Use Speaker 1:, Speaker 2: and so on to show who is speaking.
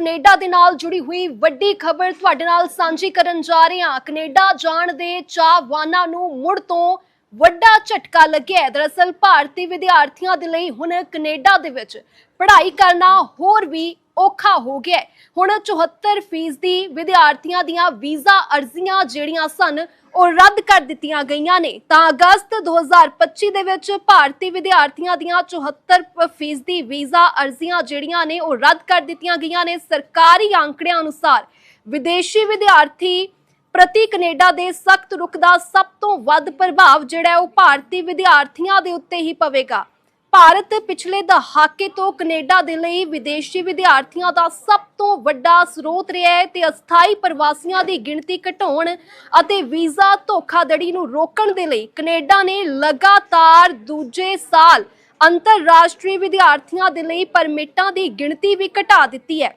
Speaker 1: Canada ਦੇ ਨਾਲ ਜੁੜੀ ਹੋਈ ਵੱਡੀ ਖਬਰ ਤੁਹਾਡੇ ਨਾਲ ਸਾਂਝੀ ਕਰਨ ਜਾ ਰਹੇ ਹਾਂ। ਕੈਨੇਡਾ ਜਾਣ ਦੇ ਚਾਹਵਾਨਾਂ ਨੂੰ ਮੁੜ ਤੋਂ ਵੱਡਾ ਝਟਕਾ ਲੱਗਿਆ ਹੈ। ਦਰਅਸਲ ਭਾਰਤੀ ਵਿਦਿਆਰਥੀਆਂ ਦੇ ਲਈ ਹੁਣ ਕੈਨੇਡਾ ਦੇ ਵਿੱਚ ਪੜ੍ਹਾਈ ਕਰਨਾ ਹੋਰ ਵੀ ਔਖਾ ਹੋ ਗਿਆ ਹੁਣ 74% ਫੀਸਦੀ ਵਿਦਿਆਰਥੀਆਂ ਦੀਆਂ ਵੀਜ਼ਾ ਅਰਜ਼ੀਆਂ ਜਿਹੜੀਆਂ ਸਨ, ਉਹ ਰੱਦ ਕਰ ਦਿੱਤੀਆਂ ਗਈਆਂ ਨੇ। ਤਾਂ ਅਗਸਤ 2025 ਦੇ ਵਿੱਚ ਭਾਰਤੀ ਵਿਦਿਆਰਥੀਆਂ ਦੀਆਂ 74% ਫੀਸਦੀ ਵੀਜ਼ਾ ਅਰਜ਼ੀਆਂ ਜਿਹੜੀਆਂ ਨੇ, ਉਹ ਰੱਦ ਕਰ ਦਿੱਤੀਆਂ ਗਈਆਂ ਨੇ ਸਰਕਾਰੀ ਅੰਕੜਿਆਂ ਅਨੁਸਾਰ। ਵਿਦੇਸ਼ੀ ਵਿਦਿਆਰਥੀ ਪ੍ਰਤੀ ਕੈਨੇਡਾ ਦੇ ਸਖਤ ਰੁਖ ਦਾ ਸਭ ਤੋਂ ਵੱਧ ਪ੍ਰਭਾਵ ਜਿਹੜਾ ਉਹ ਭਾਰਤੀ ਵਿਦਿਆਰਥੀਆਂ ਦੇ ਉੱਤੇ ਹੀ ਪਵੇਗਾ। ਭਾਰਤ ਪਿਛਲੇ ਦਹਾਕੇ ਤੋਂ ਕੈਨੇਡਾ ਦੇ ਲਈ ਵਿਦੇਸ਼ੀ ਵਿਦਿਆਰਥੀਆਂ ਦਾ ਸਭ ਤੋਂ ਵੱਡਾ ਸਰੋਤ ਰਿਹਾ ਹੈ ਤੇ ਅਸਥਾਈ ਪ੍ਰਵਾਸੀਆਂ ਦੀ ਗਿਣਤੀ ਘਟਾਉਣ ਅਤੇ ਵੀਜ਼ਾ ਧੋਖਾਧੜੀ ਨੂੰ ਰੋਕਣ ਦੇ ਲਈ ਕੈਨੇਡਾ ਨੇ ਲਗਾਤਾਰ ਦੂਜੇ ਸਾਲ ਅੰਤਰਰਾਸ਼ਟਰੀ ਵਿਦਿਆਰਥੀਆਂ ਦੇ ਲਈ ਪਰਮਿਟਾਂ ਦੀ ਗਿਣਤੀ ਵੀ ਘਟਾ ਦਿੱਤੀ ਹੈ।